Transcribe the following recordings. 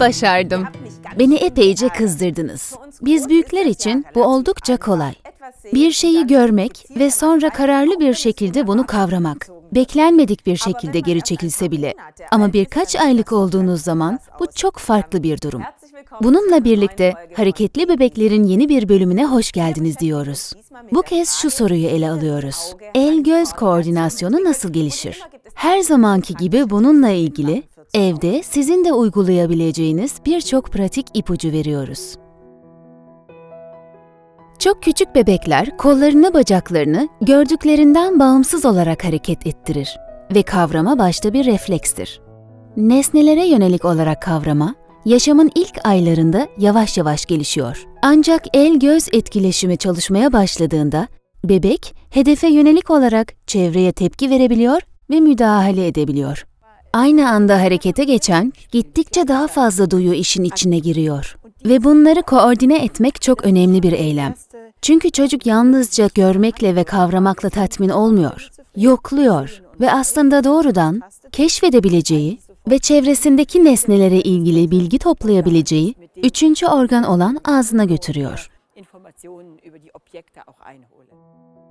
Başardım. Beni epeyce kızdırdınız. Biz büyükler için bu oldukça kolay. Bir şeyi görmek ve sonra kararlı bir şekilde bunu kavramak. Beklenmedik bir şekilde geri çekilse bile. Ama birkaç aylık olduğunuz zaman bu çok farklı bir durum. Bununla birlikte hareketli bebeklerin yeni bir bölümüne hoş geldiniz diyoruz. Bu kez şu soruyu ele alıyoruz. El-göz koordinasyonu nasıl gelişir? Her zamanki gibi bununla ilgili evde sizin de uygulayabileceğiniz birçok pratik ipucu veriyoruz. Çok küçük bebekler kollarını bacaklarını gördüklerinden bağımsız olarak hareket ettirir ve kavrama başta bir reflekstir. Nesnelere yönelik olarak kavrama, yaşamın ilk aylarında yavaş yavaş gelişiyor. Ancak el-göz etkileşimi çalışmaya başladığında bebek hedefe yönelik olarak çevreye tepki verebiliyor ve müdahale edebiliyor. Aynı anda harekete geçen gittikçe daha fazla duyu işin içine giriyor. Ve bunları koordine etmek çok önemli bir eylem. Çünkü çocuk yalnızca görmekle ve kavramakla tatmin olmuyor. Yokluyor ve aslında doğrudan keşfedebileceği ve çevresindeki nesnelere ilgili bilgi toplayabileceği üçüncü organ olan ağzına götürüyor.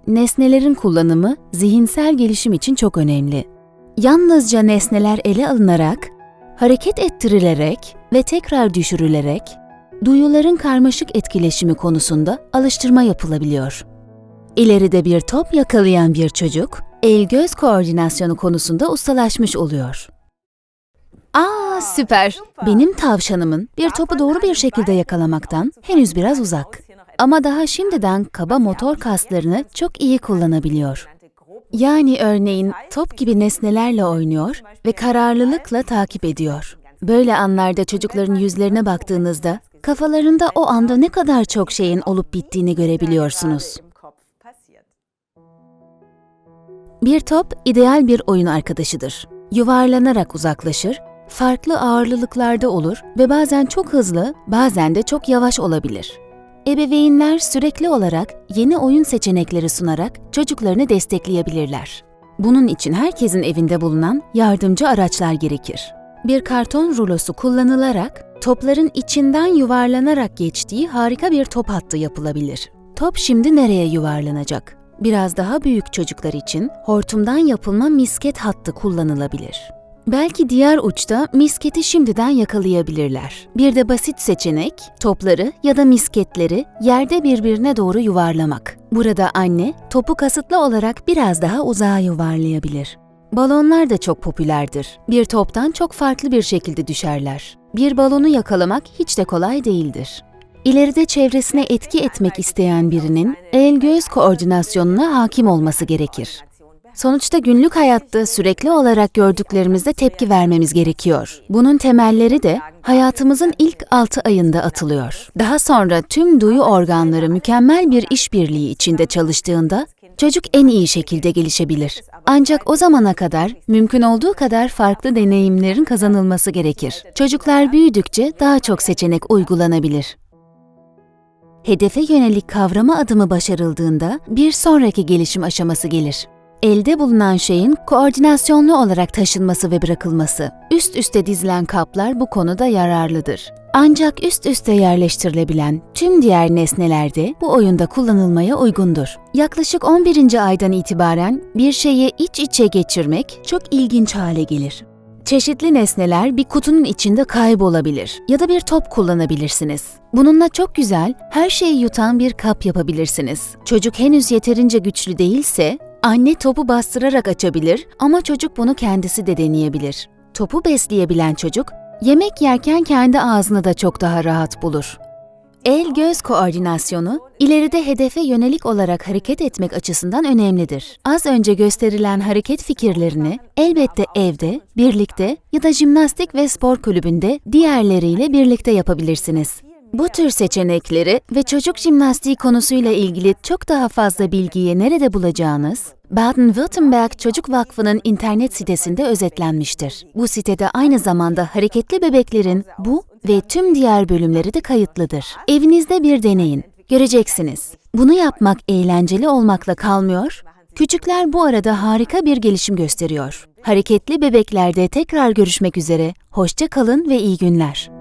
Nesnelerin kullanımı zihinsel gelişim için çok önemli. Yalnızca nesneler ele alınarak, hareket ettirilerek ve tekrar düşürülerek duyuların karmaşık etkileşimi konusunda alıştırma yapılabiliyor. İleride bir top yakalayan bir çocuk, el-göz koordinasyonu konusunda ustalaşmış oluyor. Aa süper. Benim tavşanımın bir topu doğru bir şekilde yakalamaktan henüz biraz uzak. Ama daha şimdiden kaba motor kaslarını çok iyi kullanabiliyor. Yani örneğin top gibi nesnelerle oynuyor ve kararlılıkla takip ediyor. Böyle anlarda çocukların yüzlerine baktığınızda kafalarında o anda ne kadar çok şeyin olup bittiğini görebiliyorsunuz. Bir top ideal bir oyun arkadaşıdır. Yuvarlanarak uzaklaşır, farklı ağırlıklarda olur ve bazen çok hızlı, bazen de çok yavaş olabilir. Ebeveynler sürekli olarak yeni oyun seçenekleri sunarak çocuklarını destekleyebilirler. Bunun için herkesin evinde bulunan yardımcı araçlar gerekir. Bir karton rulosu kullanılarak topların içinden yuvarlanarak geçtiği harika bir top hattı yapılabilir. Top şimdi nereye yuvarlanacak? Biraz daha büyük çocuklar için hortumdan yapılma misket hattı kullanılabilir. Belki diğer uçta misketi şimdiden yakalayabilirler. Bir de basit seçenek, topları ya da misketleri yerde birbirine doğru yuvarlamak. Burada anne topu kasıtlı olarak biraz daha uzağa yuvarlayabilir. Balonlar da çok popülerdir. Bir toptan çok farklı bir şekilde düşerler. Bir balonu yakalamak hiç de kolay değildir. İleride çevresine etki etmek isteyen birinin el-göz koordinasyonuna hakim olması gerekir. Sonuçta günlük hayatta sürekli olarak gördüklerimizde tepki vermemiz gerekiyor. Bunun temelleri de hayatımızın ilk 6 ayında atılıyor. Daha sonra tüm duyu organları mükemmel bir işbirliği içinde çalıştığında çocuk en iyi şekilde gelişebilir. Ancak o zamana kadar mümkün olduğu kadar farklı deneyimlerin kazanılması gerekir. Çocuklar büyüdükçe daha çok seçenek uygulanabilir. Hedefe yönelik kavrama adımı başarıldığında bir sonraki gelişim aşaması gelir. Elde bulunan şeyin koordinasyonlu olarak taşınması ve bırakılması. Üst üste dizilen kaplar bu konuda yararlıdır. Ancak üst üste yerleştirilebilen tüm diğer nesneler de bu oyunda kullanılmaya uygundur. Yaklaşık 11. aydan itibaren bir şeyi iç içe geçirmek çok ilginç hale gelir. Çeşitli nesneler bir kutunun içinde kaybolabilir ya da bir top kullanabilirsiniz. Bununla çok güzel, her şeyi yutan bir kap yapabilirsiniz. Çocuk henüz yeterince güçlü değilse, anne topu bastırarak açabilir ama çocuk bunu kendisi de deneyebilir. Topu besleyebilen çocuk, yemek yerken kendi ağzını da çok daha rahat bulur. El-göz koordinasyonu, ileride hedefe yönelik olarak hareket etmek açısından önemlidir. Az önce gösterilen hareket fikirlerini elbette evde, birlikte ya da jimnastik ve spor kulübünde diğerleriyle birlikte yapabilirsiniz. Bu tür seçenekleri ve çocuk jimnastiği konusuyla ilgili çok daha fazla bilgiyi nerede bulacağınız, Baden-Württemberg Çocuk Vakfı'nın internet sitesinde özetlenmiştir. Bu sitede aynı zamanda hareketli bebeklerin bu ve tüm diğer bölümleri de kayıtlıdır. Evinizde bir deneyin. Göreceksiniz. Bunu yapmak eğlenceli olmakla kalmıyor, küçükler bu arada harika bir gelişim gösteriyor. Hareketli bebeklerde tekrar görüşmek üzere. Hoşça kalın ve iyi günler.